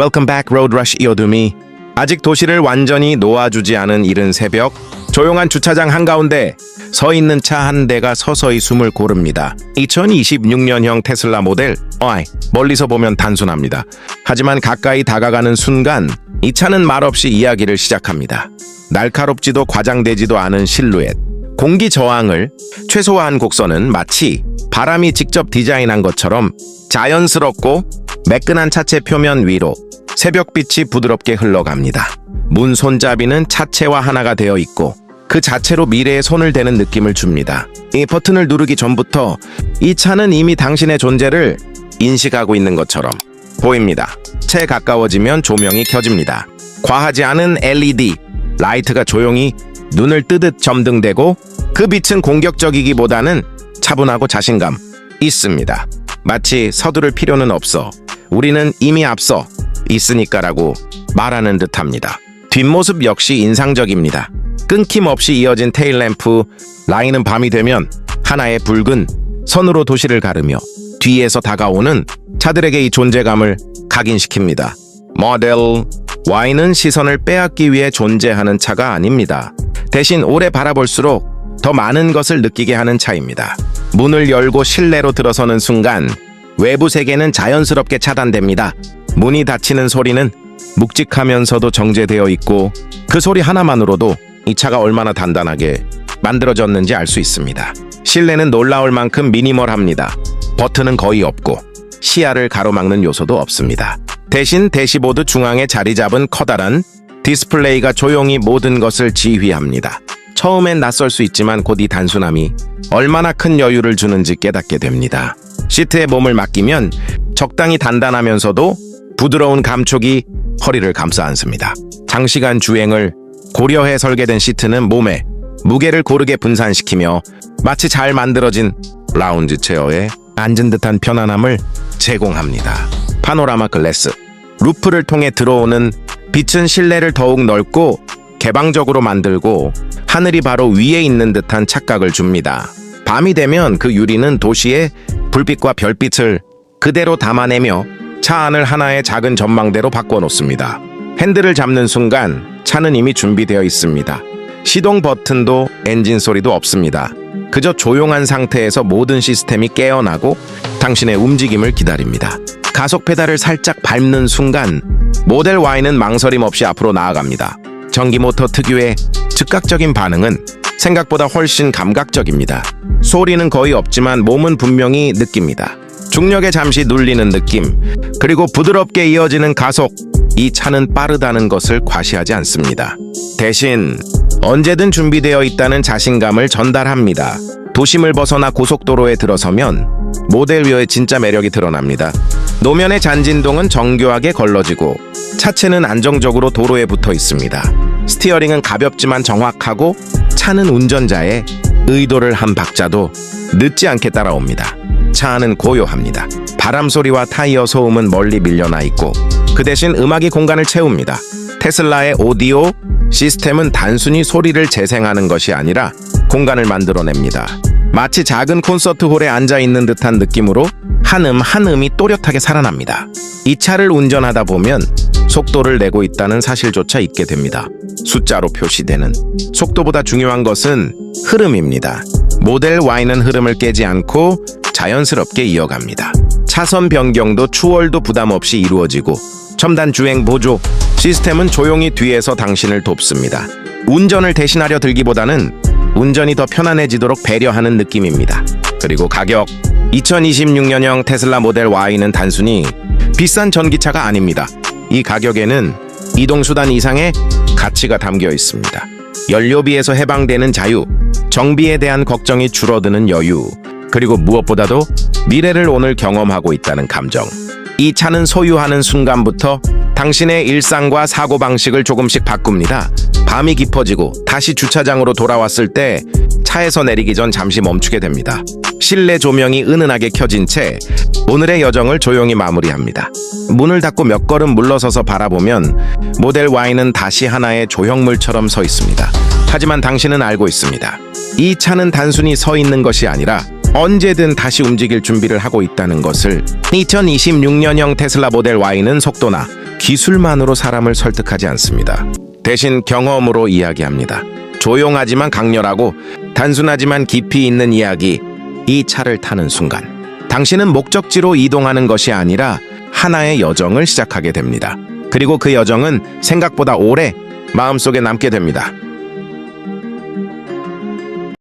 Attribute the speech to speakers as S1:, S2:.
S1: Welcome back Road Rush 이어둠이 아직 도시를 완전히 놓아주지 않은 이른 새벽 조용한 주차장 한가운데 서 있는 차 한 대가 서서히 숨을 고릅니다. 2026년형 테슬라 모델 Y 멀리서 보면 단순합니다. 하지만 가까이 다가가는 순간 이 차는 말없이 이야기를 시작합니다. 날카롭지도 과장되지도 않은 실루엣 공기 저항을 최소화한 곡선은 마치 바람이 직접 디자인한 것처럼 자연스럽고 매끈한 차체 표면 위로 새벽빛이 부드럽게 흘러갑니다. 문 손잡이는 차체와 하나가 되어 있고 그 자체로 미래에 손을 대는 느낌을 줍니다. 이 버튼을 누르기 전부터 이 차는 이미 당신의 존재를 인식하고 있는 것처럼 보입니다. 채 가까워지면 조명이 켜집니다. 과하지 않은 LED 라이트가 조용히 눈을 뜨듯 점등되고 그 빛은 공격적이기보다는 차분하고 자신감 있습니다. 마치 서두를 필요는 없어. 우리는 이미 앞서 있으니까라고 말하는 듯합니다. 뒷모습 역시 인상적입니다. 끊김없이 이어진 테일램프 라인은 밤이 되면 하나의 붉은 선으로 도시를 가르며 뒤에서 다가오는 차들에게 이 존재감을 각인시킵니다. 모델 Y는 시선을 빼앗기 위해 존재하는 차가 아닙니다. 대신 오래 바라볼수록 더 많은 것을 느끼게 하는 차입니다. 문을 열고 실내로 들어서는 순간 외부 세계는 자연스럽게 차단됩니다. 문이 닫히는 소리는 묵직하면서도 정제되어 있고 그 소리 하나만으로도 이 차가 얼마나 단단하게 만들어졌는지 알 수 있습니다. 실내는 놀라울 만큼 미니멀합니다. 버튼은 거의 없고 시야를 가로막는 요소도 없습니다. 대신 대시보드 중앙에 자리 잡은 커다란 디스플레이가 조용히 모든 것을 지휘합니다. 처음엔 낯설 수 있지만 곧 이 단순함이 얼마나 큰 여유를 주는지 깨닫게 됩니다. 시트에 몸을 맡기면 적당히 단단하면서도 부드러운 감촉이 허리를 감싸 안습니다. 장시간 주행을 고려해 설계된 시트는 몸에 무게를 고르게 분산시키며 마치 잘 만들어진 라운지 체어에 앉은 듯한 편안함을 제공합니다. 파노라마 글래스 루프를 통해 들어오는 빛은 실내를 더욱 넓고 개방적으로 만들고 하늘이 바로 위에 있는 듯한 착각을 줍니다. 밤이 되면 그 유리는 도시의 불빛과 별빛을 그대로 담아내며 차 안을 하나의 작은 전망대로 바꿔놓습니다. 핸들을 잡는 순간 차는 이미 준비되어 있습니다. 시동 버튼도 엔진 소리도 없습니다. 그저 조용한 상태에서 모든 시스템이 깨어나고 당신의 움직임을 기다립니다. 가속 페달을 살짝 밟는 순간 모델 Y는 망설임 없이 앞으로 나아갑니다. 전기 모터 특유의 즉각적인 반응은 생각보다 훨씬 감각적입니다. 소리는 거의 없지만 몸은 분명히 느낍니다. 중력에 잠시 눌리는 느낌, 그리고 부드럽게 이어지는 가속. 이 차는 빠르다는 것을 과시하지 않습니다. 대신 언제든 준비되어 있다는 자신감을 전달합니다. 도심을 벗어나 고속도로에 들어서면 모델 뷰의 진짜 매력이 드러납니다. 노면의 잔진동은 정교하게 걸러지고 차체는 안정적으로 도로에 붙어 있습니다. 스티어링은 가볍지만 정확하고 차는 운전자의 의도를 한 박자도 늦지 않게 따라옵니다. 차 안은 고요합니다. 바람 소리와 타이어 소음은 멀리 밀려나 있고 그 대신 음악이 공간을 채웁니다. 테슬라의 오디오 시스템은 단순히 소리를 재생하는 것이 아니라 공간을 만들어냅니다. 마치 작은 콘서트홀에 앉아 있는 듯한 느낌으로 한음 한 음이 또렷하게 살아납니다. 이 차를 운전하다 보면 속도를 내고 있다는 사실조차 잊게 됩니다. 숫자로 표시되는 속도보다 중요한 것은 흐름입니다. 모델 Y는 흐름을 깨지 않고 자연스럽게 이어갑니다. 차선 변경도 추월도 부담 없이 이루어지고 첨단 주행 보조 시스템은 조용히 뒤에서 당신을 돕습니다. 운전을 대신하려 들기보다는 운전이 더 편안해지도록 배려하는 느낌입니다. 그리고 가격 2026년형 테슬라 모델 Y는 단순히 비싼 전기차가 아닙니다. 이 가격에는 이동수단 이상의 가치가 담겨 있습니다. 연료비에서 해방되는 자유, 정비에 대한 걱정이 줄어드는 여유, 그리고 무엇보다도 미래를 오늘 경험하고 있다는 감정. 이 차는 소유하는 순간부터 당신의 일상과 사고방식을 조금씩 바꿉니다. 밤이 깊어지고 다시 주차장으로 돌아왔을 때 차에서 내리기 전 잠시 멈추게 됩니다. 실내 조명이 은은하게 켜진 채 오늘의 여정을 조용히 마무리합니다. 문을 닫고 몇 걸음 물러서서 바라보면 모델 Y는 다시 하나의 조형물처럼 서 있습니다. 하지만 당신은 알고 있습니다. 이 차는 단순히 서 있는 것이 아니라 언제든 다시 움직일 준비를 하고 있다는 것을 2026년형 테슬라 모델 Y는 속도나 기술만으로 사람을 설득하지 않습니다. 대신 경험으로 이야기합니다. 조용하지만 강렬하고 단순하지만 깊이 있는 이야기. 이 차를 타는 순간 당신은 목적지로 이동하는 것이 아니라 하나의 여정을 시작하게 됩니다. 그리고 그 여정은 생각보다 오래 마음속에 남게 됩니다.